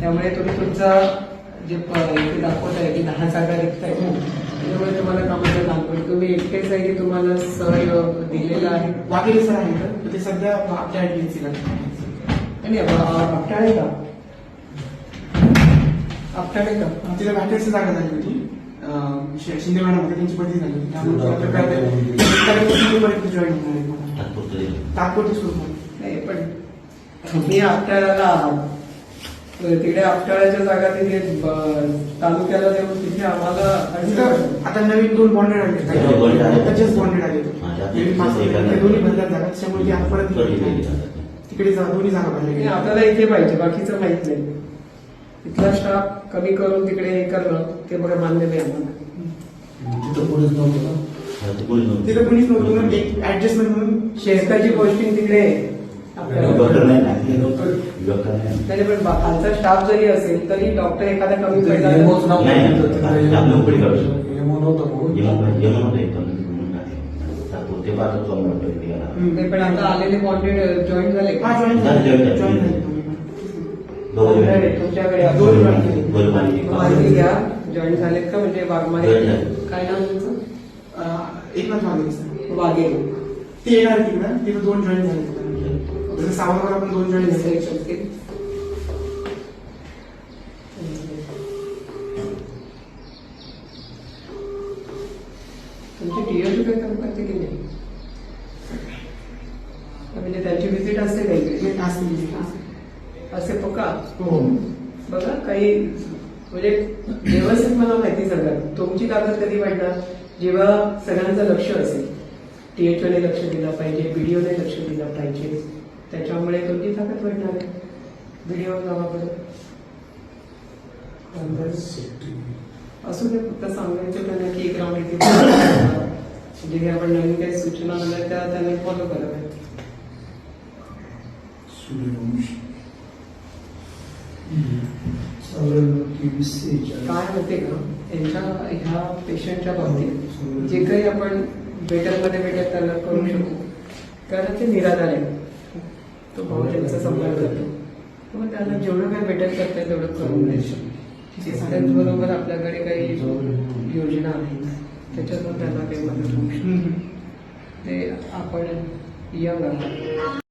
त्यामुळे तुम्ही तुमचा जे इथे दाखवत आहे की दहा जागा रिक्त आहे त्याच्यामुळे तुम्हाला कामाचं काम पण तुम्ही एकटेच आहे की तुम्हाला सहयोग दिलेला आहे? वाकेले सर आहे तर ते सध्या आपल्या ऍडमिन्सीला आणि आपटाळे का? आपटाळे का? तिला व्हॅकेन्सी जागा झाली होती. शिंदे मॅडम होते त्यांची बदली झाली होती. त्यामुळे जॉईन होणार आहे. तात्पुरते स्वरूपात नाही पण तुम्ही तर तिकडे आपटाळ्याच्या जागा तिथे तालुक्याला देऊन तिथे आम्हाला. आता नवीन दोन बॉन्डेड आले. जस्ट बॉन्डेड आले. दोन्ही बदल्यात झाला त्याच्यामुळे ते आता परत तिकडे. जातात. दोन्ही जागा गेल्या. आपल्याला इथे पाहिजे बाकीचं माहीत नाही इथला स्टाफ कमी करून तिकडे हे करणं ते बघा मान्य नाही आम्हाला तिथं कोणीच नव्हतं हा. तिथं कोणीच नव्हतं ऍडजस्टमेंट म्हणून शेतकाची पोस्टिंग तिकडे. डॉक्टर नाही ना डॉक्टर नाही नाही पण बा- खालचा स्टाफ जरी असेल तरी डॉक्टर एखादा कमी पडला पाहतो तो पण आता आलेले बॉन्डेड जॉईन झाले. का? हा जॉईन झाले. तुमच्याकडे दोन माहिती. घ्या. जॉईन झालेत का? म्हणजे वाघमारे. काय नाव तुमचं? एकनाथ सर वाघे ते येणार तिकडं तिथं दोन जॉईन झाले. जसं सावंतवाडा पण दोन जॉईन झाले तुमची टीएसयू काही काम करते की नाही? म्हणजे त्यांची विजिट असते का इकडे. असे पक्का? हो. बघा काही म्हणजे व्यवस्थित मला माहिती सांगा. तुमची ताकद कधी वाढणार? जेव्हा सगळ्यांचं लक्ष असेल. टीएचओने लक्ष दिलं पाहिजे बीडीओने लक्ष दिलं पाहिजे. त्याच्यामुळे तुमची ताकद वाढणार आहे गावाकडे असू दे फक्त सांगायचं त्यांना की एक राऊंड इथे म्हणजे काही आपण नवीन काही सूचना आल्या त्या त्यांनी फॉलो कराव्या सूर्यवंशी. चालेल, तेवीस सेहेचाळीस. काय होते का? यांच्या ह्या पेशंटच्या बाबतीत जे काही आपण बेटरमध्ये बेटर त्यांना करू शकू. कारण ते निराधार आहे तो भाऊ त्यांचा संपर्क करतो. मग त्यांना जेवढं काही बेटर करता येईल तेवढं करून द्यायचं त्याचबरोबर आपल्याकडे काही योजना आहेत. त्याच्यातून त्यांना काही मदत होऊ शकते. ते आपण यंग आहात